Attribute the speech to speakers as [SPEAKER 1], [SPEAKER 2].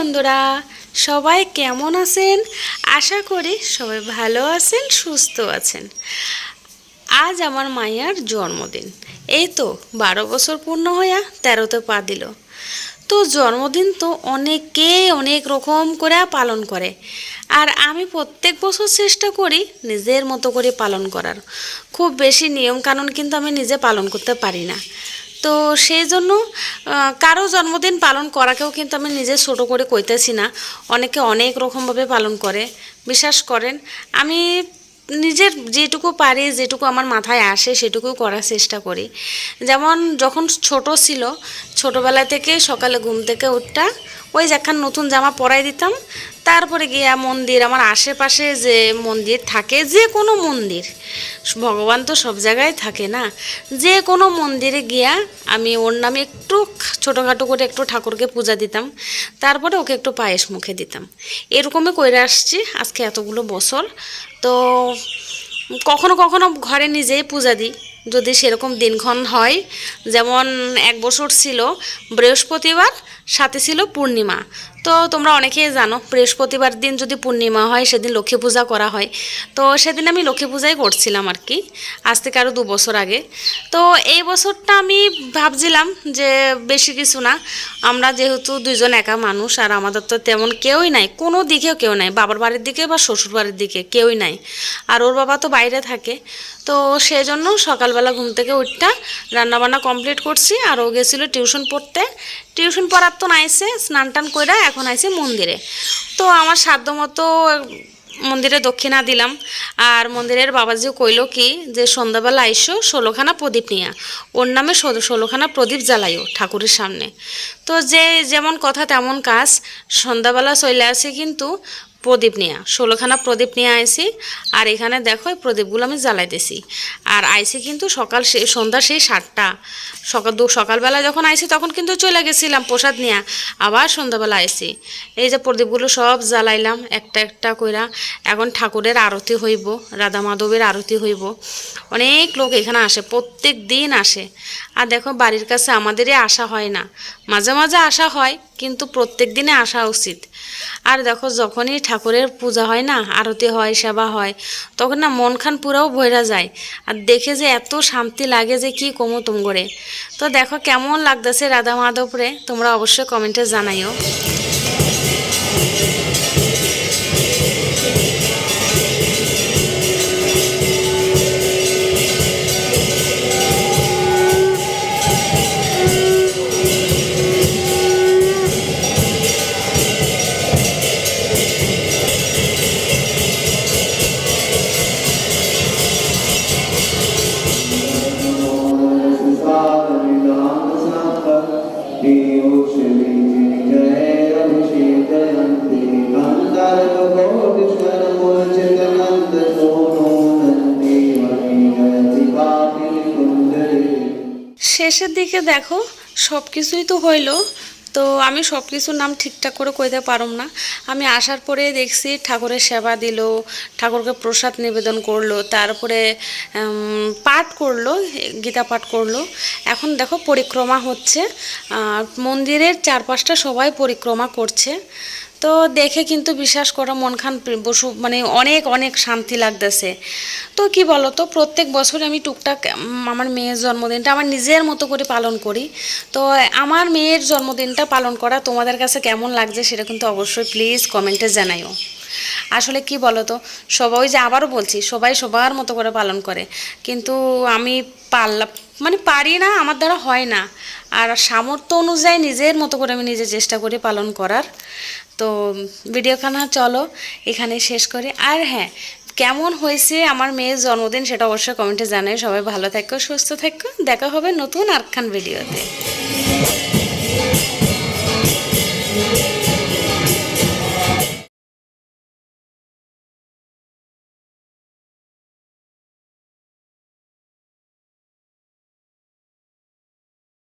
[SPEAKER 1] বন্ধুরা, সবাই কেমন আছেন? আশা করি সবাই ভালো আছেন, সুস্থ আছেন। আজ আমার মায়ের জন্মদিন। এই তো বারো বছর পূর্ণ হইয়া তেরোতে পা দিল। তো জন্মদিন তো অনেকে অনেক রকম করে পালন করে। আর আমি প্রত্যেক বছর চেষ্টা করি নিজের মতো করে পালন করার। খুব বেশি নিয়ম কানুন কিন্তু আমি নিজে পালন করতে পারি না। তো সেই জন্য কারও জন্মদিন পালন করাকেও কিন্তু আমি নিজে ছোট করে কইতেছি না। অনেকে অনেক রকমভাবে পালন করে। বিশ্বাস করেন, আমি নিজের যেটুকু পারি, যেটুকু আমার মাথায় আসে সেটুকু করার চেষ্টা করি। যেমন যখন ছোট ছিল, ছোটোবেলা থেকে সকালে ঘুম থেকে উঠটা, ওই যে একখান নতুন জামা পরাই দিতাম। তারপরে গিয়া মন্দির, আমার আশেপাশে যে মন্দির থাকে, যে কোনো মন্দির, ভগবান তো সব জায়গায় থাকে না, যে কোনো মন্দিরে গিয়া আমি ওর নামে একটু ছোটোখাটো করে একটু ঠাকুরকে পূজা দিতাম। তারপরে ওকে একটু পায়েস মুখে দিতাম। এরকমই করে আসছি আজকে এতগুলো বছর। তো কখনো কখনো ঘরে নিজেই পূজা দিই। যদি সেরকম দিনক্ষণ হয়, যেমন এক বছর ছিল বৃহস্পতিবার, সাথে ছিল পূর্ণিমা। তো তোমরা অনেকেই জানো, বৃহস্পতিবার দিন যদি পূর্ণিমা হয়, সেদিন লক্ষ্মী পূজা করা হয়। তো সেদিন আমি লক্ষ্মী পূজাই করছিলাম আর কি, আজ থেকে আরও দু বছর আগে। তো এই বছরটা আমি ভাবছিলাম যে বেশি কিছু না, আমরা যেহেতু দুইজন একা মানুষ, আর আমাদের তো তেমন কেউই নাই, কোনো দিকেও কেউ নাই, বাবার বাড়ির দিকে বা শ্বশুর বাড়ির দিকে কেউই নাই। আর ওর বাবা তো বাইরে থাকে, তো সেজন্য সকালবেলা ঘুম থেকে উঠটা রান্নাবান্না কমপ্লিট করছি, আর ও গেছিল টিউশন পড়তে। টিউশন পড়ার তো নাইছে স্নান টান করে এখন আছি মন্দিরে। তো আমার সাধ্য মতো মন্দিরে দক্ষিণা দিলাম। আর মন্দিরের বাবাজিও কইল কি যে, সন্ধ্যাবেলা আইসো, ষোলোখানা প্রদীপ নিয়া। ওর নামে ষোলো- ষোলোখানা প্রদীপ জ্বালাইও ঠাকুরের সামনে। তো যে যেমন কথা তেমন কাজ। সন্ধ্যাবেলা চলে আসে কিন্তু প্রদীপ নিয়ে, ষোলোখানা প্রদীপ নিয়ে আইসি আর এখানে দেখো এই প্রদীপগুলো আমি জ্বালাইতেছি। আর আইসি কিন্তু সকাল সে, সন্ধ্যা সেই সাতটা। সকাল দু, সকালবেলা যখন আইসি তখন কিন্তু চলে গেছিলাম প্রসাদ নিয়ে, আবার সন্ধ্যাবেলা আইসি এই যে প্রদীপগুলো সব জ্বালাইলাম, একটা একটা কইরা, এখন ঠাকুরের আরতি হইব, রাধা মাধবের আরতি হইব। অনেক লোক এখানে আসে, প্রত্যেক দিন আসে। আর দেখো বাড়ির কাছে আমাদেরই আসা হয় না। মাঝে মাঝে আসা হয়, কিন্তু প্রত্যেক দিনে আসা উচিত। আর দেখো যখনই ঠাকুরের পূজা হয় না, আরতি হয়, সেবা হয়, তখন না মন খান পুরাও ভৈরা যায়। আর দেখে যে এত শান্তি লাগে যে কি কমো তুম করে তো দেখো কেমন লাগতেছে রাধা মাধবরে তোমরা অবশ্যই কমেন্টে জানাইও। শেষের দিকে দেখো সব কিছুই তো হইল। তো আমি সব কিছুর নাম ঠিকঠাক করে কইতে পারম না। আমি আসার পরে দেখছি ঠাকুরের সেবা দিল, ঠাকুরকে প্রসাদ নিবেদন করল, তারপরে পাঠ করল, গীতা পাঠ করল। এখন দেখো পরিক্রমা হচ্ছে। আর মন্দিরের চারপাশটা সবাই পরিক্রমা করছে। তো দেখে কিন্তু বিশ্বাস করো মন খান বসু মানে অনেক অনেক শান্তি লাগতেছে। তো কি বলো তো প্রত্যেক বছর আমি টুকটাক আমার মেয়ের জন্মদিনটা আমার নিজের মতো করে পালন করি। তো আমার মেয়ের জন্মদিনটা পালন করা তোমাদের কাছে কেমন লাগছে সেটা কিন্তু অবশ্যই প্লিজ কমেন্টে জানাইও। আসলে কি বলো তো সবাই যে আবারও বলছি, সবাই সবার মতো করে পালন করে। কিন্তু আমি পারলাম মানে পারি না, আমার দ্বারা হয় না। আর সামর্থ্য অনুযায়ী নিজের মতো করে আমি নিজে চেষ্টা করি পালন করার। তো ভিডিওখানা চলো, এখানে শেষ করি। আর হ্যাঁ কেমন হয়েছে আমার মেয়ের জন্মদিন সেটা অবশ্যই কমেন্টে জানাই। সবাই ভালো থাকো, সুস্থ থাকো। দেখা হবে নতুন আরখান ভিডিওতে।